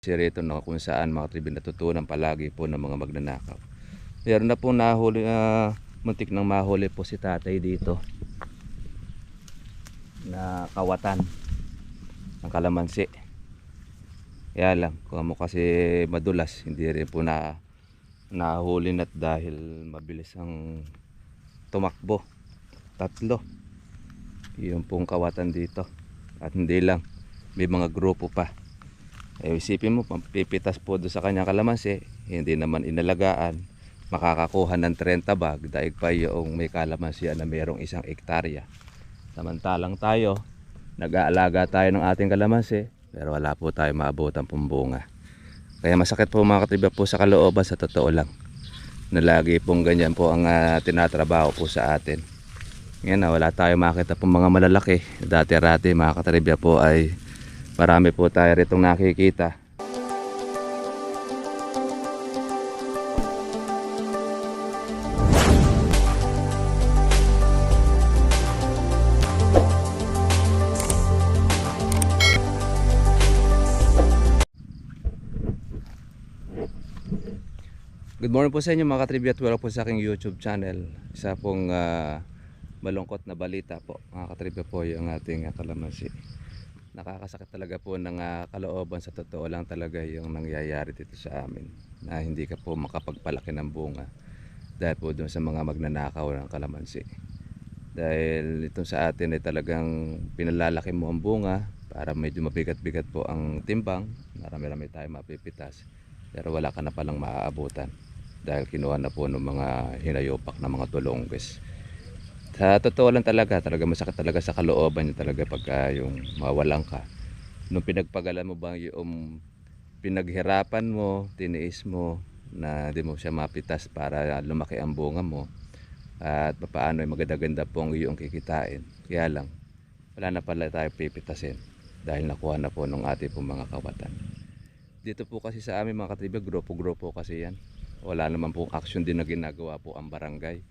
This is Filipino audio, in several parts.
kasi rito no, kung saan mga tribi natutunan palagi po ng mga magnanakaw. Meron na po nahuli, ah, muntik nang mahuli po si tatay dito na kawatan ng kalamansi. Kaya lang, kung mo kasi madulas, hindi rin po na nahuli na dahil mabilis ang tumakbo. Tatlo. Yung pong kawatan dito. At hindi lang, may mga grupo pa. Eh, isipin mo, pipitas po doon sa kanyang kalamansi, hindi naman inalagaan, makakakuha ng 30 bag, daig pa yung may kalamansi na mayroong isang ektarya. Samantalang tayo, nag-aalaga tayo ng ating kalamansi, pero wala po tayo maabutan pong bunga. Kaya masakit po mga katiba po sa kalooban sa totoo lang. Na lagi pong ganyan po ang ah, tinatrabaho po sa atin. Ngayon na wala tayo makita pong mga malalaki. Dati-rati mga katribya po ay marami po tayo ritong nakikita. Good morning po sa inyo mga katribya at welcome po sa aking YouTube channel. Isa pong ah, malungkot na balita po mga katribya po yung ating ah, kalamansi. Nakakasakit talaga po ng ah, kalooban sa totoo lang talaga yung nangyayari dito sa amin na hindi ka po makapagpalaki ng bunga dahil po doon sa mga magnanakaw ng kalamansi. Dahil itong sa atin ay talagang pinalalaki mo ang bunga para medyo mabigat-bigat po ang timbang, marami-rami tayo mapipitas pero wala ka na palang maaabutan dahil kinuha na po ng mga hinayopak na mga tulongges. Sa totoo lang talaga, talaga masakit talaga sa kalooban niya talaga pagka yung mawalan ka. Nung pinagpagalan mo ba yung pinaghirapan mo, tiniis mo, na di mo siya mapitas para lumaki ang bunga mo at paano ay maganda-ganda po ang iyong kikitain. Kaya lang, wala na pala tayo pipitasin dahil nakuha na po ng ating pong mga kawatan. Dito po kasi sa amin mga katribya, grupo-grupo kasi yan. Wala naman pong action din na ginagawa po ang barangay.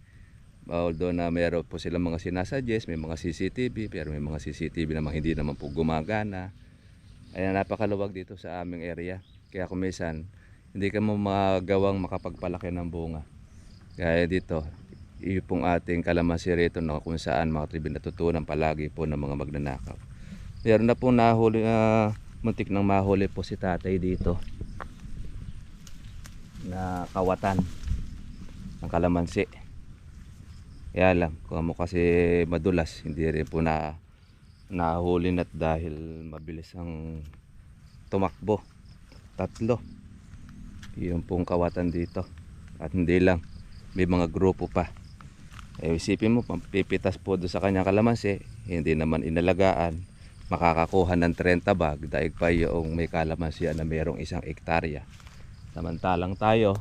Although na meron po silang mga sinasuggest, may mga CCTV, pero may mga CCTV naman hindi naman po gumagana. Ayan, napakaluwag dito sa aming area. Kaya kung minsan, hindi ka mo magawang makapagpalaki ng bunga. Kaya dito, iyo pong ating kalamansi rito no, kung saan mga tribi natutunan palagi po ng mga magnanakaw. Meron na pong nahuli, ah, muntik nang mahuli po si tatay dito na kawatan ng kalamansi. Kaya lang, kung mo kasi madulas, hindi rin po na nahuli na dahil mabilis ang tumakbo. Tatlo. Yung pong kawatan dito. At hindi lang, may mga grupo pa. Eh, isipin mo, pipitas po doon sa kanyang kalamansi, hindi naman inalagaan, makakakuha ng 30 bag, daig pa yung may kalamansi na mayroong isang ektarya. Samantalang tayo,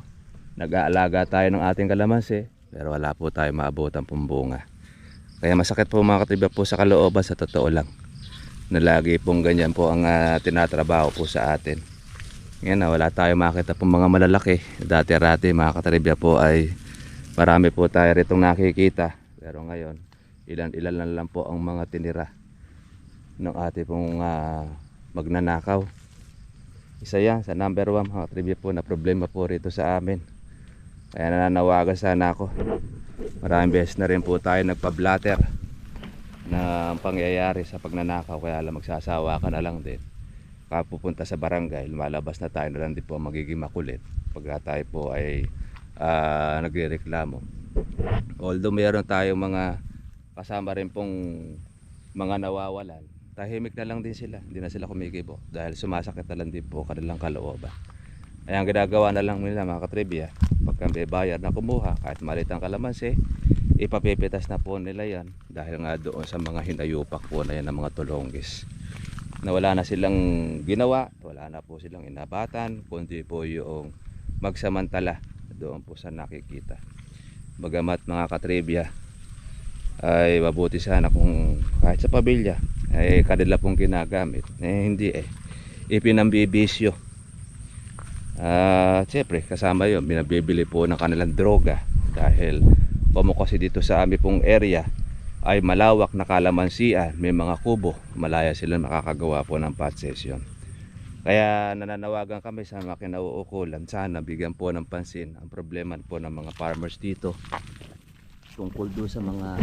nag-aalaga tayo ng ating kalamansi, pero wala po tayo maabutan pong bunga. Kaya masakit po mga katiba po sa kalooban sa totoo lang. Na lagi pong ganyan po ang ah, tinatrabaho po sa atin. Ngayon na wala tayo makita pong mga malalaki. Dati-rati mga katribya po ay marami po tayo ritong nakikita. Pero ngayon, ilan-ilan na lang po ang mga tinira ng ating pong ah, magnanakaw. Isa yan sa number one mga trivia po na problema po rito sa amin. Kaya nananawagan sana ako. Maraming beses na rin po tayo nagpa-blatter na ang pangyayari sa pagnanakaw kaya lang magsasawa ka na lang din. Kapupunta sa barangay, lumalabas na tayo na lang din po magiging makulit pagka tayo po ay ah, nagrereklamo. Although mayroon tayong mga kasama rin pong mga nawawalan, tahimik na lang din sila. Hindi na sila kumikibo dahil sumasakit na lang din po kanilang kalooban. Kaya ang ginagawa na lang nila mga katribya, pagka may bayar na kumuha, kahit malit ang kalamansi, ipapipitas na po nila yan dahil nga doon sa mga hinayupak po na yan ng mga tulonggis. Na wala na silang ginawa, wala na po silang inabatan, kundi po yung magsamantala doon po sa nakikita. Bagamat mga katribya, ay mabuti sana kung kahit sa pabilya ay kanila pong ginagamit eh hindi eh ipinambibisyo ah syempre kasama yun binabibili po ng kanilang droga dahil pamo kasi dito sa amin pong area ay malawak na kalamansian may mga kubo malaya sila makakagawa po ng pot session Kaya nananawagan kami sa mga kinauukulan. Sana bigyan po ng pansin ang problema po ng mga farmers dito. Tungkol doon sa mga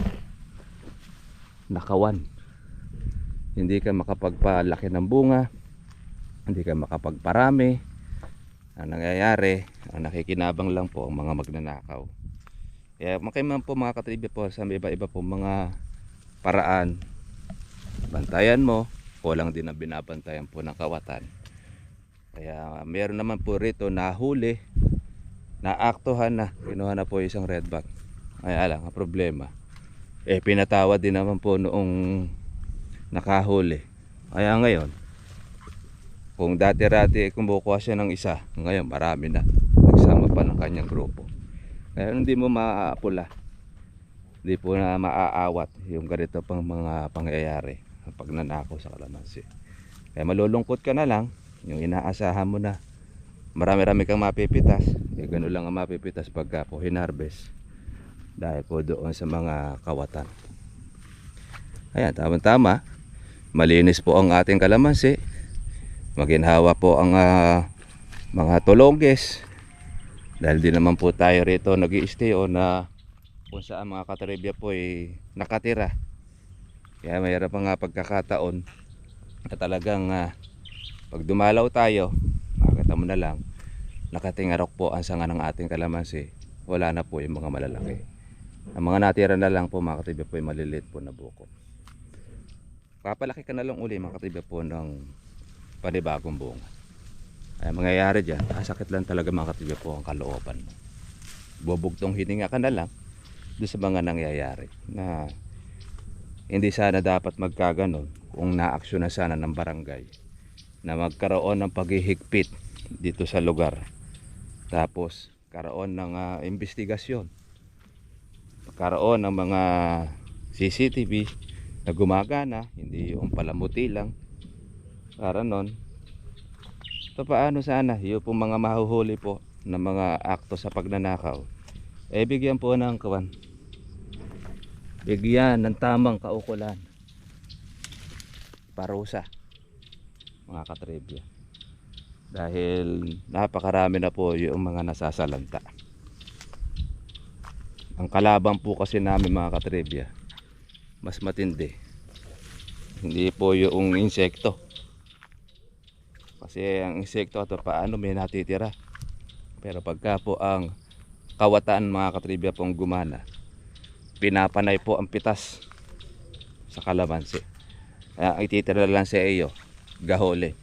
nakawan. Hindi ka makapagpalaki ng bunga. Hindi ka makapagparami. Ang nangyayari, ang nakikinabang lang po ang mga magnanakaw. Kaya makaiman po mga katribya po sa iba-iba po mga paraan. Bantayan mo, kulang din ang binabantayan po ng kawatan. Kaya meron naman po rito nahuli, naaktuhan na, kinuha na po isang red bag. Kaya lang, ang problema, eh pinatawad din naman po noong nakahuli. Kaya ngayon, kung dati-rati kumukuha siya ng isa, ngayon marami na. Nagsama pa ng kanyang grupo. Kaya hindi mo maaapula. Hindi po na maaawat yung ganito pang mga pangyayari pag nanakaw sa kalamansi. Kaya malulungkot ka na lang, yung inaasahan mo na marami-rami kang mapipitas, eh gano'n lang ang mapipitas pagka po hinarvest dahil po doon sa mga kawatan. Ayan, tama-tama. Malinis po ang ating kalamansi. Maginhawa po ang ah, mga tulongges. Dahil di naman po tayo rito nag stay o na kung saan mga katribya po ay nakatira. Kaya mayroon pa nga pagkakataon na talagang ah, pag dumalaw tayo, makita mo na lang, nakatingarok po ang sanga ng ating kalamansi. Wala na po yung mga malalaki. Ang mga natira na lang po mga katribya po ay maliliit po na buko. Papalaki ka na lang uli mga katribya po ng panibagong bunga. Ay mangyayari dyan, sakit lang talaga mga katribya po ang kalooban mo. Bubugtong hininga ka na lang doon sa mga nangyayari na hindi sana dapat magkaganon kung naaksyon na sana ng barangay na magkaroon ng paghihigpit dito sa lugar tapos karoon ng ah, investigasyon karoon ng mga CCTV na gumagana hindi yung palamuti lang para nun. So paano sana yung pong mga mahuhuli po ng mga akto sa pagnanakaw. Eh bigyan po ng kawan. Bigyan ng tamang kaukulan. Parusa. Mga katribya dahil napakarami na po yung mga nasasalanta. Ang kalabang po kasi namin mga katribya mas matindi. Hindi po yung insekto kasi ang insekto ito paano may natitira. Pero pagka po ang kawatan mga katribya pong gumana pinapanay po ang pitas sa kalamansi. Ang ititira lang sa iyo gahole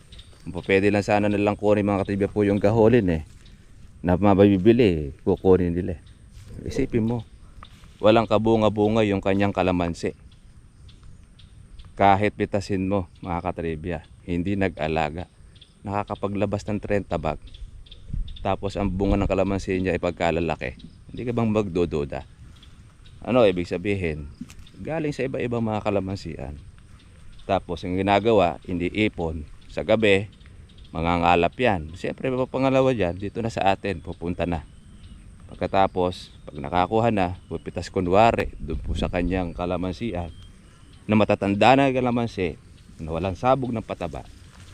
pwede lang sana nilang kunin mga katribya po yung gaholin eh na mabibili kukunin nila. Isipin mo walang kabunga-bunga yung kanyang kalamansi. Kahit pitasin mo mga katribya hindi nag-alaga nakakapaglabas ng 30 bag tapos ang bunga ng kalamansi niya ay pagkalalaki. Hindi ka bang magdududa ano ibig sabihin? Galing sa iba-ibang mga kalamansian. Tapos ang ginagawa hindi ipon. Sa gabi mangangalap yan. Siyempre pangalawa dyan. Dito na sa atin pupunta na. Pagkatapos pag nakakuha na pupitas kunwari doon po sa kanyang kalamansian na matatanda na kalamansi na walang sabog ng pataba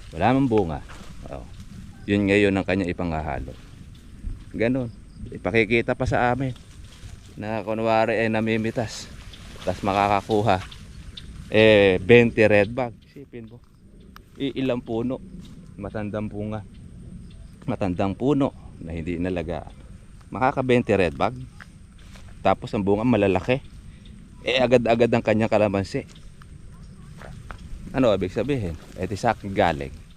wala mang bunga. Yun ngayon ang kanyang ipangahalo. Ganon ipakikita pa sa amin na kunwari ay namimitas. Tapos makakakuha. Eh 20 red bag. Isipin mo. Iilang puno. Matandang bunga. Matandang puno na hindi inalagaan makaka 20 red bag. Tapos ang bunga malalaki. Eh agad-agad ang kanyang kalamansi. Ano ibig sabihin? Eh di sa akin galing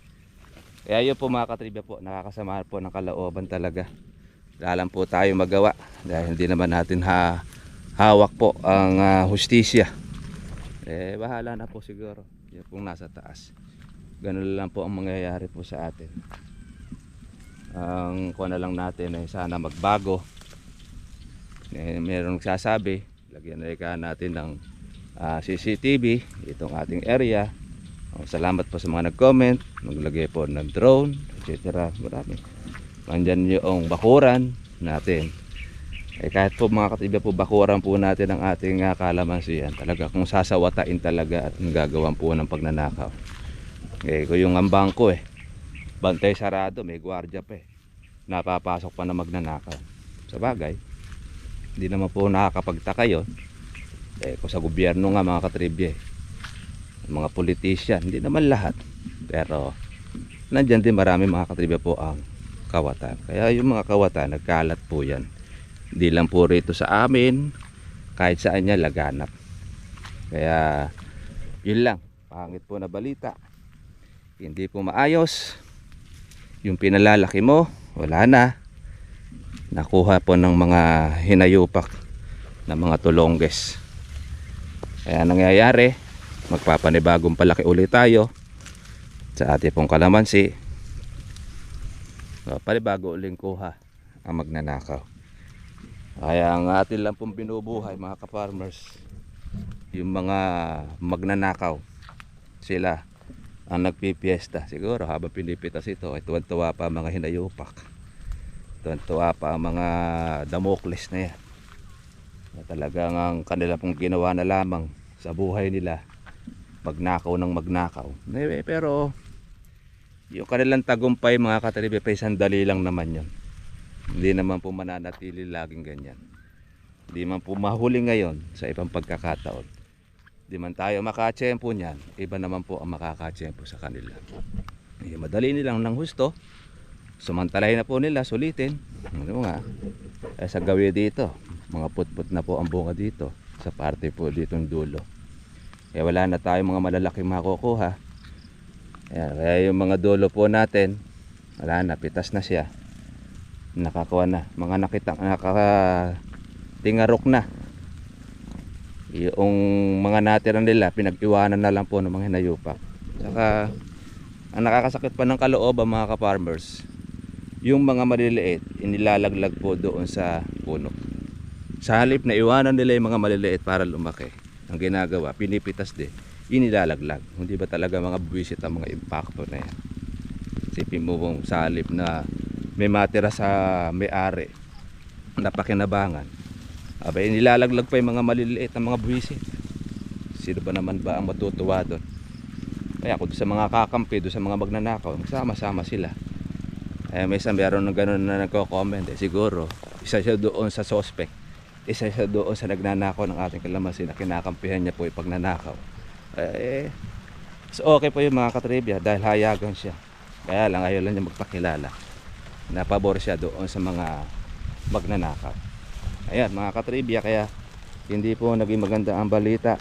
kaya yun po mga katribya po nakakasama po ng kalooban talaga. Wala lang po tayo magawa dahil hindi naman natin ha, hawak po ang ah, hustisya. Eh bahala na po siguro. Yun pong nasa taas. Ganun lang po ang mangyayari po sa atin. Ang kuha lang natin ay sana magbago. Eh, mayroong nagsasabi lagyan na natin ng ah, CCTV itong ating area Oh, salamat po sa mga nag-comment maglagay po ng drone etc marami. Nandyan yung bakuran natin. Eh kahit po mga katiba po bakuran po natin ang ating uh, kalamansiyan talaga kung sasawatain talaga at gagawan po ng pagnanakaw. Eh ko yung ang bangko eh. Bantay sarado, may gwardiya pa eh. Napapasok pa na magnanakaw. Sa bagay, hindi naman po nakakapagtaka yun. Eh, kung sa gobyerno nga mga katribye, mga politician, hindi naman lahat. Pero, nandyan din marami mga katribye po ang kawatan. Kaya yung mga kawatan, nagkalat po yan. Hindi lang po rito sa amin, kahit saan niya laganap. Kaya, yun lang. Pangit po na balita. Hindi po maayos. Yung pinalalaki mo, wala na. Nakuha po ng mga hinayupak ng mga tulongges. Kaya nangyayari, magpapanibagong palaki ulit tayo sa ating pong kalamansi. So, panibago uling kuha ang magnanakaw. Kaya ang atin lang pong binubuhay mga ka-farmers, yung mga magnanakaw, sila ang nagpipiesta. Siguro habang pinipitas ito, ay tuwan-tuwa pa mga hinayupak. Tuwan-tuwa pa ang mga damokles na yan. Na talagang ang kanila pong ginawa na lamang sa buhay nila, magnakaw ng magnakaw. Eh, Pero yung kanilang tagumpay mga katribe, pa sandali lang naman yun. Hindi naman po mananatili laging ganyan. Hindi man po mahuli ngayon sa ibang pagkakataon. Di man tayo makatsyempo niyan, iba naman po ang makakatsyempo sa kanila. Eh, madali nilang ng husto. Sumantalahin na po nila, sulitin. Ano nga, eh, sa gawi dito, mga putput na po ang bunga dito. Sa parte po dito ng dulo. Eh, wala na tayong mga malalaking makukuha. Ayan, kaya yung mga dulo po natin, wala na, pitas na siya. Nakakuha na. Mga nakita, nakakatingarok na yung mga natira nila pinag-iwanan na lang po ng mga hinayupak saka ang nakakasakit pa ng kalooban mga ka-farmers yung mga maliliit inilalaglag po doon sa puno sa halip na iwanan nila yung mga maliliit para lumaki ang ginagawa pinipitas din inilalaglag hindi ba talaga mga buwisit ang mga impacto na yan sipin mo kung sa halip na may matira sa may-ari na pakinabangan Abay, nilalaglag pa yung mga maliliit na mga buwisit. Sino ba naman ba ang matutuwa doon? Kaya kung sa mga kakampi, doon sa mga magnanakaw, magsama-sama sila. Kaya may isang meron ng ganun na nagko-comment. Eh, siguro, isa siya doon sa suspect. Isa siya doon sa nagnanakaw ng ating kalamansi na kinakampihan niya po yung pagnanakaw. Eh, so okay po yung mga katribya dahil hayagan siya. Kaya lang ayaw lang niya magpakilala. Napabor siya doon sa mga magnanakaw. Ayan mga katribya kaya hindi po naging maganda ang balita.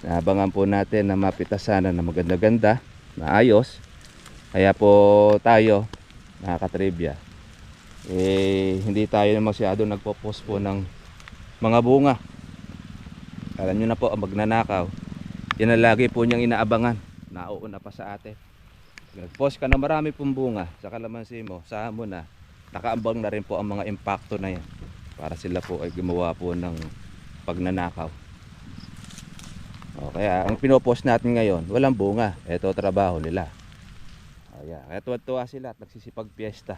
Naabangan po natin na mapitas sana na maganda-ganda, maayos. Kaya po tayo mga katribya eh hindi tayo na masyado nagpo-post po ng mga bunga. Alam nyo na po ang magnanakaw. Yan ang lagi po niyang inaabangan. Nauuna pa sa atin. Nag-post ka na marami pong bunga sa kalamansi mo. Saan mo na. Nakaambang na rin po ang mga impacto na yan para sila po ay gumawa po ng pagnanakaw o kaya ang pinopost natin ngayon walang bunga ito trabaho nila Ayan. kaya tuwa-tuwa sila at nagsisipag piyesta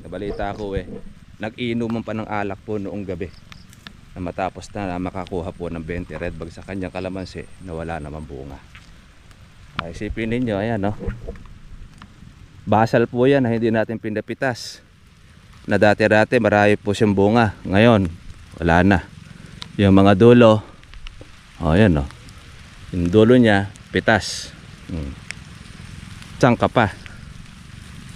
nabalita ko eh nag-iinuman pa ng alak po noong gabi na matapos na, makakuha po ng 20 red bag sa kanyang kalamansi na wala naman bunga ay isipin ninyo ayan no basal po yan na hindi natin pinapitas na dati-dati marami po siyang bunga. Ngayon, wala na. Yung mga dulo, oh yan oh. Yung dulo niya, pitas. Hmm. Tsangka pa.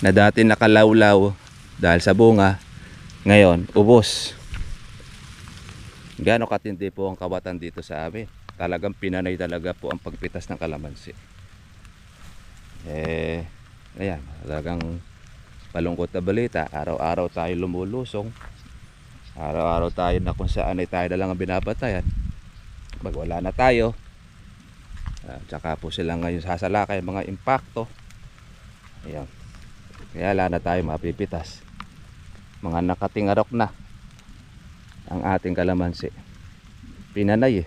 Na dati nakalawlaw dahil sa bunga, ngayon, ubos. Gaano katindi po ang kawatan dito sa amin. Talagang pinanay talaga po ang pagpitas ng kalamansi. Eh, ayan, talagang malungkot na balita. Araw-araw tayo lumulusong. Araw-araw tayo na kung saan ay tayo na lang ang binabatayan. Pag wala na tayo. Uh, tsaka po sila ngayon sasalakay mga impacto. Ayan. Kaya wala na tayo mapipitas mga nakatingarok na ang ating kalamansi. Pinanay eh.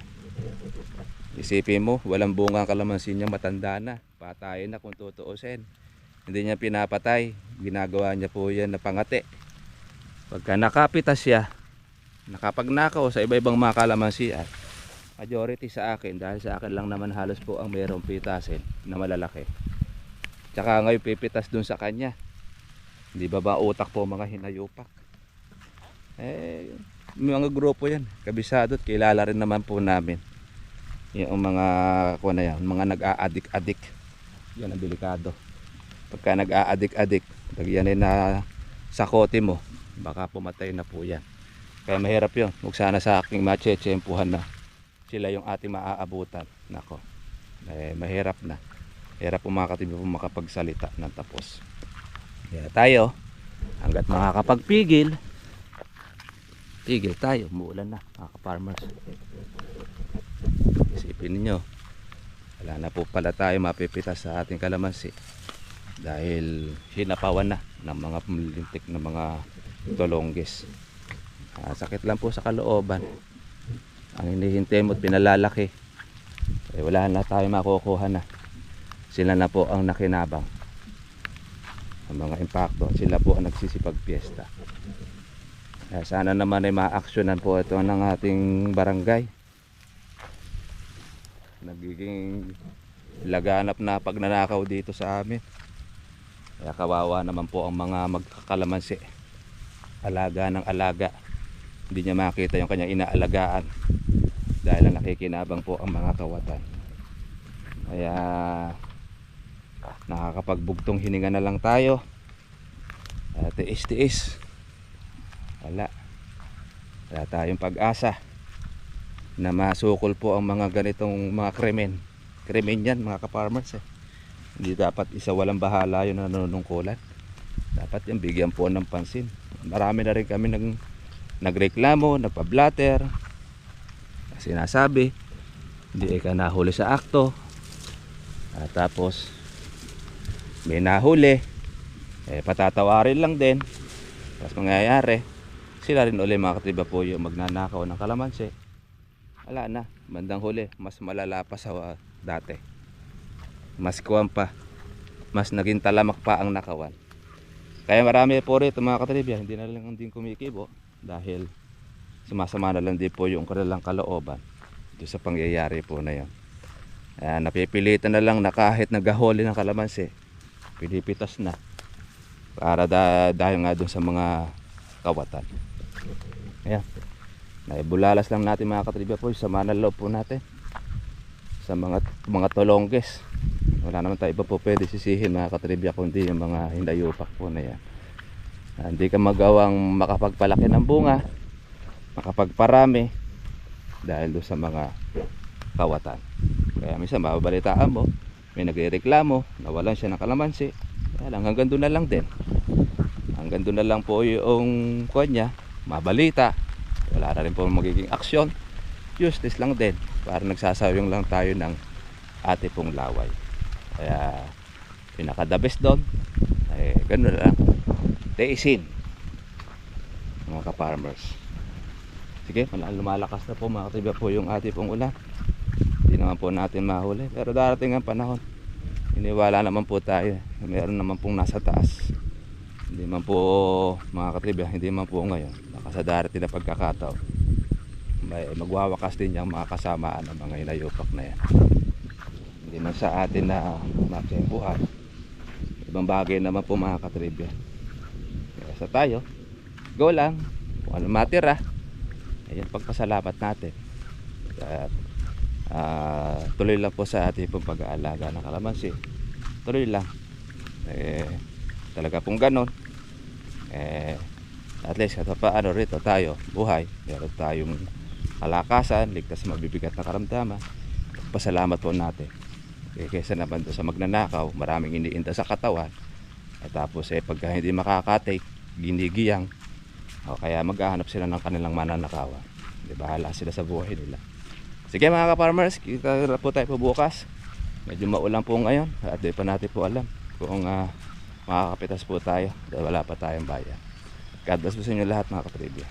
Isipin mo walang bunga ang kalamansi niya matanda na. Patayin na kung tutuusin. Hindi niya pinapatay. Ginagawa niya po yan na pangati. Pagka nakapitas siya nakapagnakaw sa iba-ibang mga kalamansi at majority sa akin dahil sa akin lang naman halos po ang mayroong pitasin na malalaki. Tsaka ngayon pipitas dun sa kanya. Hindi ba ba utak po mga hinayupak? Eh, mga grupo yan. Kabisado at kilala rin naman po namin. Yung mga, kung ano yan, mga nag-aadik-adik. Yan ang delikado. Pagka nag-aadik-adik, lagyan na sa kote mo, baka pumatay na po yan. Kaya mahirap yun. Huwag sana sa aking machechempuhan na sila yung ating maaabutan. Nako, eh, mahirap na. Hirap po mga katibi po makapagsalita ng tapos. Kaya tayo, hanggat makakapagpigil, pigil tayo. Muulan na, mga farmers Isipin niyo wala na po pala tayo mapipitas sa ating kalamansi dahil hinapawan na ng mga lintik na mga tolongges. Ah, sakit lang po sa kalooban. Ang hinihintay mo at pinalalaki. Eh, wala na tayo makukuha na. Sila na po ang nakinabang. Ang mga impacto, sila po ang nagsisipag piyesta. Kaya sana naman ay ma-actionan po ito ng ating barangay. Nagiging laganap na pagnanakaw dito sa amin. Kaya kawawa naman po ang mga magkakalamansi. Alaga ng alaga. Hindi niya makita yung kanyang inaalagaan. Dahil ang nakikinabang po ang mga kawatan. Kaya nakakapagbugtong hininga na lang tayo. At tiis-tiis. Wala. Wala tayong pag-asa na masukol po ang mga ganitong mga krimen. Krimen yan mga ka-farmers eh. Hindi dapat isa walang bahala yun na nanunungkulan. Dapat yan bigyan po ng pansin. Marami na rin kami nag, nagreklamo, nagpa-blatter. Sinasabi, hindi ka nahuli sa akto. At tapos, may nahuli. Eh, patatawarin lang din. Tapos mangyayari, sila rin uli mga katiba po yung magnanakaw ng kalamansi. Wala na, bandang huli, mas malala pa sa uh, dati. Mas kuwan pa, mas naging talamak pa ang nakawan. Kaya marami po rito mga katribya, hindi na lang din kumikibo dahil sumasama na lang din po yung kanilang kalooban dito sa pangyayari po na yun. Kaya napipilitan na lang na kahit nagahuli ng kalamansi, pilipitas na para da, dahil nga dun sa mga kawatan. Ayan. Naibulalas lang natin mga katribya po sa manalo po natin. Sa mga mga tolongges. Wala naman tayo iba po pwede sisihin mga katribya kundi yung mga hindayupak po na yan. Ah, Hindi ka magawang makapagpalaki ng bunga, makapagparami dahil doon sa mga kawatan. Kaya minsan mababalitaan mo, may nagrereklamo, nawalan siya ng kalamansi. Kaya lang hanggang doon na lang din. Hanggang doon na lang po yung kuwan niya, mabalita. Wala na rin po magiging aksyon. Useless lang din. Para nagsasawing lang tayo ng ate pong laway. Kaya pinaka the best doon. Eh, ganun lang. Teisin. Mga ka-farmers. Sige, mal- lumalakas na po mga po yung ate pong ulan. Hindi naman po natin mahuli. Pero darating ang panahon. Iniwala naman po tayo. Meron naman pong nasa taas. Hindi man po mga katribya, hindi man po ngayon. Baka sa darating na pagkakataon. May magwawakas din yung mga kasamaan ng mga inayupak na yan. Hindi man sa atin na matsempuhan. Ibang bagay naman po mga katribya. Kaya sa tayo, go lang. Kung ano matira, ayan pagpasalamat natin. At ah, tuloy lang po sa ating pong pag-aalaga ng kalamansi. Tuloy lang. Eh, talaga pong ganon. Eh at least kahit paano rito tayo buhay. Meron tayong kalakasan ligtas mabibigat na karamdaman. Pasalamat po natin. Eh, kaysa naman sa magnanakaw maraming iniinda sa katawan. At tapos eh pagka hindi makakatake ginigiyang o kaya maghahanap sila ng kanilang mananakawan. Di bahala sila sa buhay nila sige mga ka-farmers kita po tayo po bukas. Medyo maulan po ngayon at di pa natin po alam kung ah, makakapitas po tayo dahil wala pa tayong bayan. God bless po sa inyo lahat mga katribya